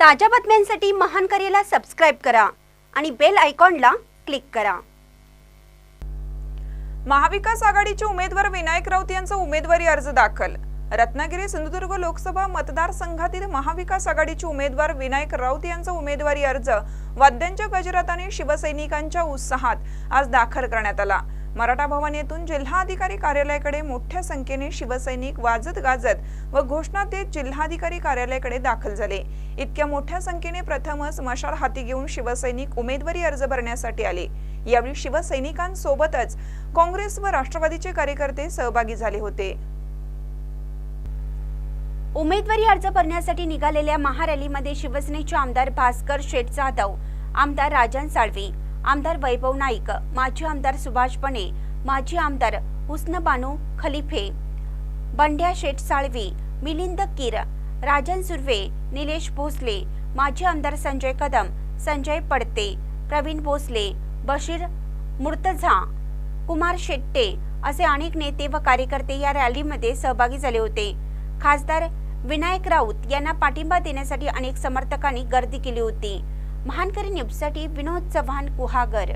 ताज्या बातम्यांसाठी महान करेला सबस्क्राईब करा आणि बेल आयकॉनला क्लिक करा. महाविकास आघाडीचे उमेदवार विनायक राऊत यांचा उमेदवारी अर्ज दाखल. रत्नागिरी सिंधुदुर्ग लोकसभा मतदारसंघातील महाविकास आघाडीचे उमेदवार विनायक राऊत यांचा उमेदवारी अर्ज वाद्यांच्या गजराताने शिवसैनिकांच्या उत्साहात आज दाखल करण्यात आला. मराठा भवन येथून जिल्हाधिकारी कार्यालयाकडे मोठ्या संख्येने शिवसैनिक वाजत गाजत व घोषणा देत जिल्हाधिकारी कार्यालयाकडे दाखल झाले. इतक्या मोठ्या संख्येने प्रथमच मशाल हाती घेऊन शिवसैनिक उमेदवारी अर्ज भरण्यासाठी आले. यावेळी शिवसैनिकांसोबतच काँग्रेस व राष्ट्रवादीचे कार्यकर्ते सहभागी झाले होते. उमेदवारी अर्ज भरण्यासाठी निघालेल्या महारॅलीमध्ये शिवसेनेचे आमदार भास्कर शेठ जाधव आमदार राजन साळवी आमदार वैभव नाईक माजी आमदार सुभाष पणे माजी आमदार हुस्न बानू खलिफे बंड्या शेठ साळवी मिलिंद कीर राजन सुर्वे निलेश भोसले माजी आमदार संजय कदम संजय पडते प्रवीण भोसले बशीर मुर्तझा कुमार शेट्टे असे अनेक नेते व कार्यकर्ते या रॅलीमध्ये सहभागी झाले होते. खासदार विनायक राऊत यांना पाठिंबा देण्यासाठी अनेक समर्थकांनी गर्दी केली होती. महानकरी न्यूजसाठी विनोद चव्हाण कुहागर.